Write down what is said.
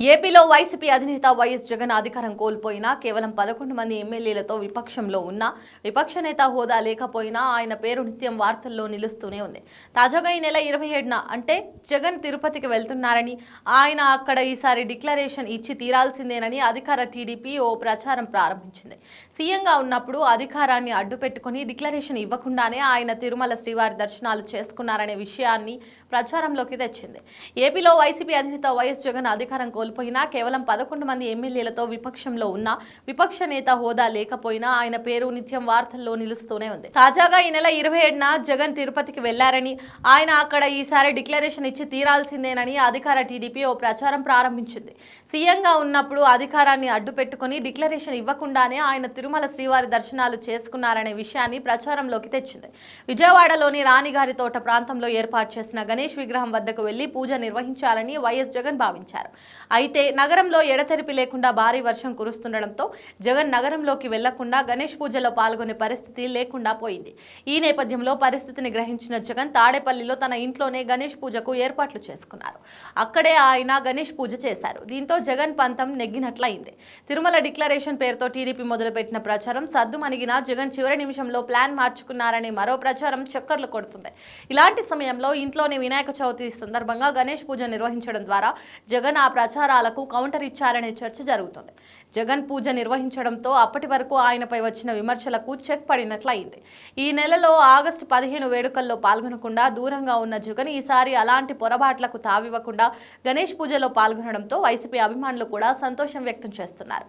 ఏపీలో వైసీపీ అధినేత వైఎస్ జగన్ అధికారం కోల్పోయినా కేవలం పదకొండు మంది ఎమ్మెల్యేలతో విపక్షంలో ఉన్న విపక్ష నేత హోదా లేకపోయినా ఆయన పేరు నిత్యం వార్తల్లో నిలుస్తూనే ఉంది. తాజాగా ఈ నెల ఇరవై ఏడున అంటే జగన్ తిరుపతికి వెళ్తున్నారని ఆయన అక్కడ ఈసారి డిక్లరేషన్ ఇచ్చి తీరాల్సిందేనని అధికార టీడీపీ ఓ ప్రచారం ప్రారంభించింది. సీఎంగా ఉన్నప్పుడు అధికారాన్ని అడ్డుపెట్టుకుని డిక్లరేషన్ ఇవ్వకుండానే ఆయన తిరుమల శ్రీవారి దర్శనాలు చేసుకున్నారనే విషయాన్ని ప్రచారంలోకి తెచ్చింది. ఏపీలో వైసీపీ అధినేత వైఎస్ జగన్ అధికారం కోల్పోయినా కేవలం పదకొండు మంది ఎమ్మెల్యేలతో విపక్షంలో ఉన్న విపక్ష నేత హోదా లేకపోయినా ఆయన పేరు నిత్యం వార్తల్లో నిలుస్తూనే ఉంది. తాజాగా ఈ నెల ఇరవై ఏడున జగన్ తిరుపతికి వెళ్ళారని ఆయన అక్కడ ఈసారి డిక్లరేషన్ ఇచ్చి తీరాల్సిందేనని అధికార టీడీపీ ఓ ప్రచారం ప్రారంభించింది. సీఎంగా ఉన్నప్పుడు అధికారాన్ని అడ్డుపెట్టుకుని డిక్లరేషన్ ఇవ్వకుండానే ఆయన తిరుమల శ్రీవారి దర్శనాలు చేసుకున్నారనే విషయాన్ని ప్రచారంలోకి తెచ్చింది. విజయవాడలోని రాణిగారి తోట ప్రాంతంలో ఏర్పాటు చేసిన గణేష్ విగ్రహం వద్దకు వెళ్ళి పూజ నిర్వహించాలని వైఎస్ జగన్ భావించారు. అయితే నగరంలో ఎడతెరిపి లేకుండా భారీ వర్షం కురుస్తుండటంతో జగన్ నగరంలోకి వెళ్ళకుండా గణేష్ పూజలో పాల్గొనే పరిస్థితి లేకుండా పోయింది. ఈ నేపథ్యంలో పరిస్థితిని గ్రహించిన జగన్ తాడేపల్లిలో తన ఇంట్లోనే గణేష్ పూజకు ఏర్పాట్లు చేసుకున్నారు. అక్కడే ఆయన గణేష్ పూజ చేశారు. దీంతో జగన్ పంతం నెగ్గినట్లయింది. తిరుమల డిక్లరేషన్ పేరుతో టీడీపీ మొదలుపెట్టిన ప్రచారం సద్దుమణిగిన జగన్ చివరి నిమిషంలో ప్లాన్ మార్చుకున్నారనే మరో ప్రచారం చక్కర్లు కొడుతుంది. ఇలాంటి సమయంలో ఇంట్లోనే వినాయక చవితి సందర్భంగా గణేష్ పూజ నిర్వహించడం ద్వారా జగన్ ఆ ప్రచారం ప్రచారాలకు కౌంటర్ ఇచ్చారనే చర్చ జరుగుతుంది. జగన్ పూజ నిర్వహించడంతో అప్పటి వరకు ఆయనపై వచ్చిన విమర్శలకు చెక్ పడినట్లయింది. ఈ నెలలో ఆగస్టు పదిహేను వేడుకల్లో పాల్గొనకుండా దూరంగా ఉన్న జగన్ ఈసారి అలాంటి పొరపాట్లకు తావివ్వకుండా గణేష్ పూజలో పాల్గొనడంతో వైసీపీ అభిమానులు కూడా సంతోషం వ్యక్తం చేస్తున్నారు.